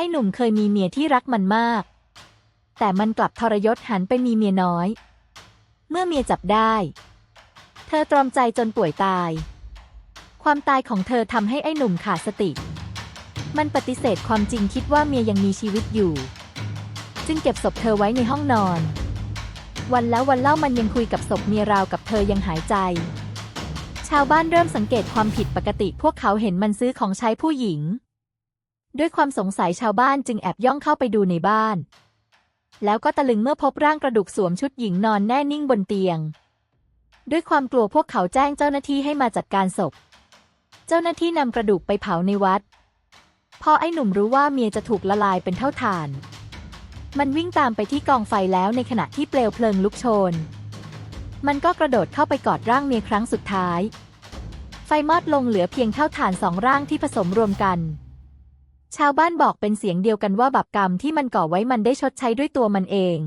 อ้หนุ่มเคยมีเมียที่รักมันมาก แต่มันกลับทรยศหันไปมีเมียน้อย เมื่อเมียจับได้ เธอตรอมใจจนป่วยตาย ความตายของเธอทำให้ไอ้หนุ่มขาดสติ มันปฏิเสธความจริงคิดว่าเมียยังมีชีวิตอยู่ จึงเก็บศพเธอไว้ในห้องนอน วันแล้ววันเล่ามันยังคุยกับศพเมียราวกับเธอยังหายใจชาวบ้านเริ่มสังเกตความผิดปกติ พวกเขาเห็นมันซื้อของใช้ผู้หญิง ด้วยความสงสัยชาวบ้านจึงแอบย่องเข้าไปดูในบ้าน แล้วก็ตะลึงเมื่อพบร่างกระดูกสวมชุดหญิงนอนแน่นิ่งบนเตียง ด้วยความกลัวพวกเขาแจ้งเจ้าหน้าที่ให้มาจัดการศพ เจ้าหน้าที่นำกระดูกไปเผาในวัด พอไอ้หนุ่มรู้ว่าเมียจะถูกละลายเป็นเท่าฐาน มันวิ่งตามไปที่กองไฟแล้วในขณะที่เปลวเพลิงลุกโชน มันก็กระโดดเข้าไปกอดร่างเมียครั้งสุดท้าย ไฟมอดลงเหลือเพียงเท่าฐานสองร่างที่ผสมรวมกัน ชาวบ้านบอกเป็นเสียงเดียวกันว่าบับกรรมที่มันก่อไว้มันได้ชดใช้ด้วยตัวมันเอง